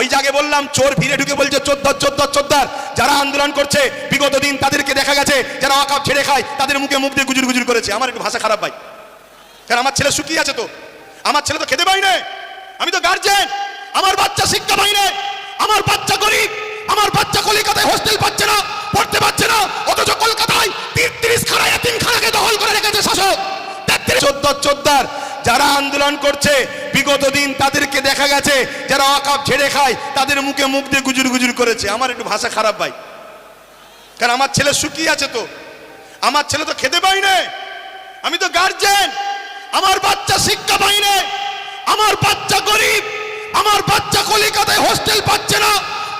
ওই জায়গায় বললাম, চোর ভিড়ে ঢুকে বলছে চোদ্দার চোদ্দার চোদ্দার যারা আন্দোলন করছে, বিগত দিন তাদেরকে দেখা গেছে, যারা অকাপ ছেড়ে খায়, তাদের মুখে মুখ দিয়ে গুজুর গুজুর করেছে। আমার একটু ভাষা খারাপ ভাই। কারণ আমার ছেলে শুকিয়ে আছে তো। আমার ছেলে তো খেতে পাই না। আমি তো গার্জেন আমার বাচ্চা শিক্ষা পাই না। আমার বাচ্চা গরিব। আমার বাচ্চা কলিকাতায় হোস্টেল পাচ্ছে না, পড়তে পারছে না। অথচ কলকাতায় তিরিশ খানা তিন খানাকে দখল করে রেখেছে শাসক। চোদ্দ চোদ্দার যারা আন্দোলন করছে, বিগত দিন তাদেরকে দেখা গেছে, যারা অকাপ ছেড়ে খায়, তাদের মুখে মুখ দিয়ে গুজুর গুজুর করেছে। আমার একটু ভাষা খারাপ ভাই। কারণ আমার ছেলে শুকিয়ে আছে তো। আমার ছেলে তো খেতে পাই না আমি তো গার্জেন আমার বাচ্চা শিক্ষা পাই না আমার বাচ্চা গরিব। আমার বাচ্চা কলিকাতায় হোস্টেল পাচ্ছে না,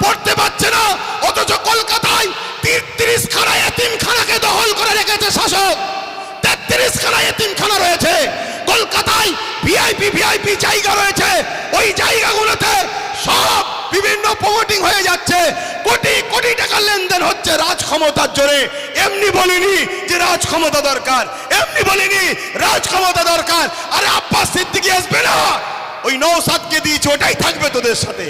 পড়তে পারছে না। অথচ কলকাতায় তিরিশ খানা এতিমখানাকে দখল করে রেখেছে শাসক। তেত্রিশ খানা এতিমখানা রয়েছে। কলকাতায় ভিআইপি ভিআইপি জায়গা রয়েছে। ওই জায়গাগুলোতে সব বিভিন্ন প্রমোটিং হয়ে যাচ্ছে। কোটি কোটি টাকা লেনদেন হচ্ছে রাজ ক্ষমতার জোরে। এমনি বলিনি যে রাজ ক্ষমতা দরকার। এমনি বলিনি রাজ ক্ষমতা দরকার। আরে আব্বাস সিদ্দিকি আসবে না। ওই নৌসাদকে দিয়েছে, ওটাই থাকবে তোদের সাথে।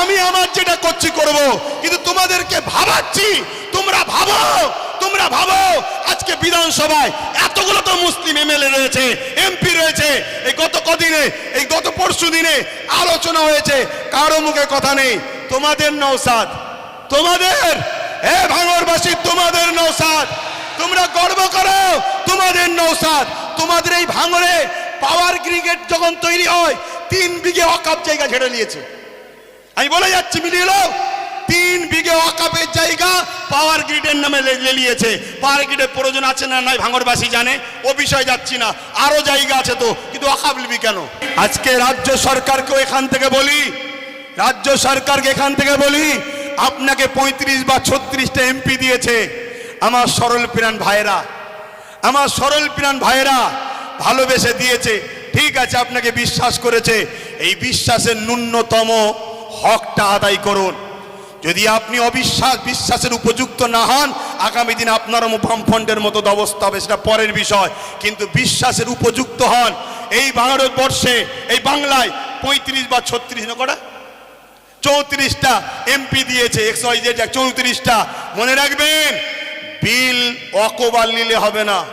আমি আমার যেটা করছি, করব। কিন্তু তোমাদেরকে ভাবাচ্ছি, তোমরা ভাবো তোমরা ভাবো, আজকে বিধানসভায় এতগুলো তো মুসলিম এমএলএ রয়েছে এমপি রয়েছে, এই গত কদিনে, এই গত পরশু দিনে আলোচনা হয়েছে, কারও মুখে কথা নেই তোমাদের নৌসাদ তোমাদের এ ভাঙরবাসী, তোমাদের নৌসাদ তোমরা গর্ব করো, তোমাদের নৌসাদ তোমাদের এই ভাঙরে পাওয়ার ক্রিকেট যখন তৈরি হয়, তিন বিঘে অকাপ জায়গা ছেড়ে নিয়েছে আমি বলে যাচ্ছি, মিলিয়ে নাও। বিঘে অকাপের জায়গা পাওয়ার গ্রিডের নামে লেলিয়েছে পাওয়ার গ্রিডের প্রয়োজন আছে না নাই ভাঙরবাসী জানে। ও বিষয় যাচ্ছি না। আরও জায়গা আছে তো, কিন্তু অকাপ লিবি কেন? আজকে রাজ্য সরকারকেও এখান থেকে বলি, রাজ্য সরকারকে এখান থেকে বলি, আপনাকে পঁয়ত্রিশ বা ছত্রিশটা এমপি দিয়েছে। আমার সরল প্রাণ ভাইয়েরা, আমার সরল প্রাণ ভাইয়েরা ভালোবেসে দিয়েছে। ঠিক আছে, আপনাকে বিশ্বাস করেছে। এই বিশ্বাসের ন্যূনতম হকটা আদায় করুন। যদি আপনি অবিশ্বাস, বিশ্বাসের উপযুক্ত না হন, আগামী দিন আপনার বামফ্রন্টের মতো অবস্থা হবে, সেটা পরের বিষয়। কিন্তু বিশ্বাসের উপযুক্ত হন, এই ভারতবর্ষে, এই বাংলায় পঁয়ত্রিশ বা ছত্রিশ কটা? চৌত্রিশটা এমপি দিয়েছে চৌত্রিশটা। মনে রাখবেন, বিল অকবার নিলে হবে না।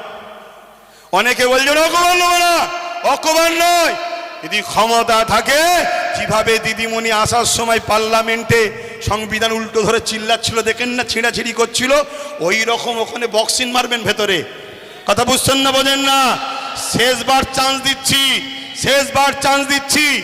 অনেকে বলছেন, অকবার নেবে না, অকবার নয়। যদি ক্ষমতা থাকে, যেভাবে দিদিমণি আসার সময় পার্লামেন্টে সংবিধান উল্টো ধরে চিল্লাচ্ছিল, দেখেন না, ছিঁড়াছিড়ি করছিল। ওই রকম ওখানে বক্সিং মারবেন ভেতরে। কথা বুঝছেন না, বোঝেন না? শেষবার চান্স দিচ্ছি, শেষবার চান্স দিচ্ছি।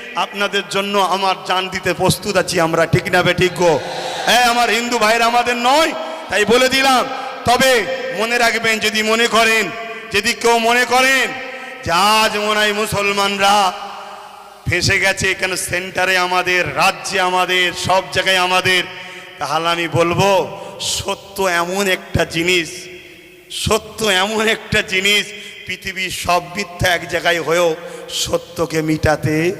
আপনাদের জন্য আমার জান দিতে প্রস্তুত আছি আমরা, ঠিক না বে ঠিক গো? হ্যাঁ আমার হিন্দু ভাইয়েরা আমাদের নয়, তাই বলে দিলাম। তবে মনে রাখবেন, যদি মনে করেন, যদি কেউ মনে করেন যে আজ মুসলমানরা ফেসে গেছে এখানে সেন্টারে আমাদের, রাজ্যে আমাদের, সব জায়গায় আমাদের, তাহলে আমি বলব, সত্য এমন একটা জিনিস, সত্য এমন একটা জিনিস, পৃথিবীর সব মিথ্যা এক জায়গায় হয়েও সত্যকে মিটাতে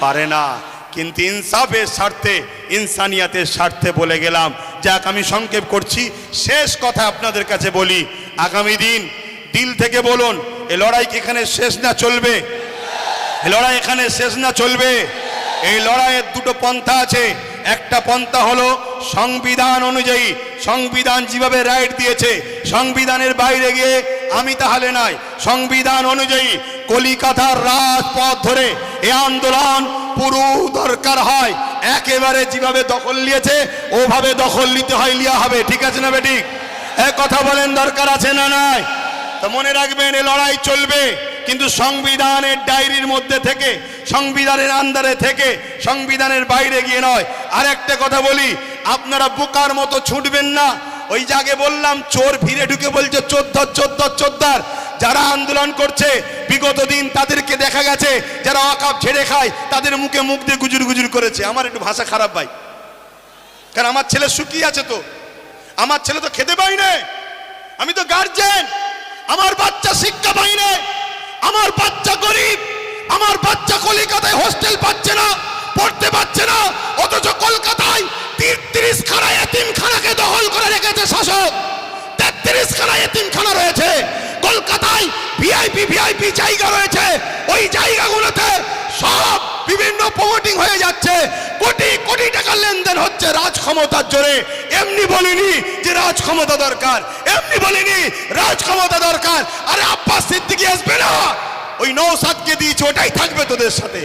পারে না। কিন্তু ইনসাফের স্বার্থে ইনসানিয়াতের স্বার্থে বলে গেলাম। যাক, আমি সংক্ষেপ করছি। শেষ কথা আপনাদের কাছে বলি। আগামী দিন দিল থেকে বলুন, এ লড়াই এখানে শেষ না চলবে? এ লড়াই এখানে শেষ না চলবে? এই লড়াইয়ের দুটো পন্থা আছে। একটা পন্থা হলো সংবিধান অনুযায়ী। সংবিধান যেভাবে রাইট দিয়েছে, সংবিধানের বাইরে গিয়ে আমি তাহলে নাই। সংবিধান অনুযায়ী কলিকাতার রাজপথ ধরে এ আন্দোলন পুরো দরকার হয়। একেবারে যেভাবে দখল নিয়েছে, ওভাবে দখল নিতে হয় লিয়া হবে। ঠিক আছে না বেঠিক? এ কথা বলেন, দরকার আছে না নাই? তো মনে রাখবেন, এ লড়াই চলবে। কিন্তু সংবিধানের ডায়েরির মধ্যে থেকে, সংবিধানের আন্দারে থেকে, সংবিধানের বাইরে গিয়ে নয়। আর একটা কথা বলি, আপনারা বোকার মতো ছুটবেন না। ওই জাগে বললাম, চোর ভিড়ে ঢুকে বলছে চোদ্দার চোদ্দার চোদ্দার যারা আন্দোলন করছে, বিগত দিন তাদেরকে দেখা গেছে, যারা অকাপ ছেড়ে খায়, তাদের মুখে মুখ দিয়ে গুজুর গুজুর করেছে। আমার একটু ভাষা খারাপ ভাই। কারণ আমার ছেলে শুকিয়ে আছে তো। আমার ছেলে তো খেতে পাই না আমি তো গার্জেন আমার বাচ্চা শিক্ষা পাই না আমার বাচ্চা গরিব। আমার বাচ্চা কলিকাতায় হোস্টেল পাচ্ছে না, পড়তে পারছে না, অথচ কলকাতায় তিরিশ খানা এতিমখানাকে দখল করে রেখেছে শাসক। তেত্রিশ খানা এতিমখানা রয়েছে। কলকাতায় ভিআইপি ভিআইপি জায়গা রয়েছে। ওই জায়গাগুলোতে সব বিভিন্ন প্রমোটিং হয়ে যাচ্ছে। কোটি কোটি টাকা লেনদেন হচ্ছে রাজ ক্ষমতার জোরে। এমনি বলিনি যে রাজ ক্ষমতা দরকার। এমনি বলিনি রাজ ক্ষমতা দরকার। আরে আব্বাস সিদ্দিকি আসবে না। ওই নৌসাদকে দিয়েছে, ওটাই থাকবে তোদের সাথে।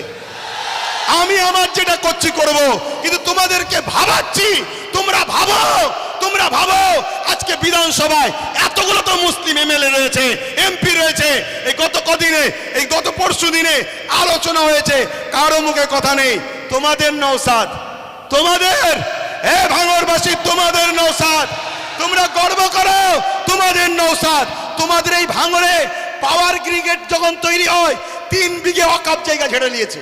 আমি আমার যেটা করছি করব, কিন্তু তোমাদেরকে ভাবাচ্ছি, তোমরা ভাবো তোমরা ভাবো, আজকে বিধানসভায় এতগুলো তো মুসলিম এমএলএ রয়েছে, এমপি রয়েছে, এই গত কদিনে, এই গত পরশু দিনে আলোচনা হয়েছে, কারও মুখে কথা নেই, তোমাদের নৌসাদ তোমাদের এ ভাঙরবাসী, তোমাদের নৌসাদ তোমরা গর্ব করো, তোমাদের নৌসাদ তোমাদের এই ভাঙরে পাওয়ার ক্রিকেট যখন তৈরি হয়, তিন বিঘে অকাপ জায়গা ছেড়ে নিয়েছে।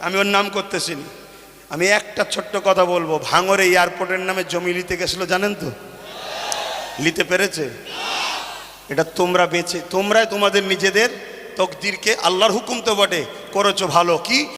আমি ওর নাম করতেছি আমি একটা ছোট্ট কথা বলব ভাঙরে এয়ারপোর্টের নামে জমি নিতে গেছিল, জানেন তো? নিতে পেরেছে? এটা তোমরা বেঁচে তোমরাই তোমাদের নিজেদের তকদিরকে আল্লাহর হুকুম তো বটে, করেছ ভালো, কি?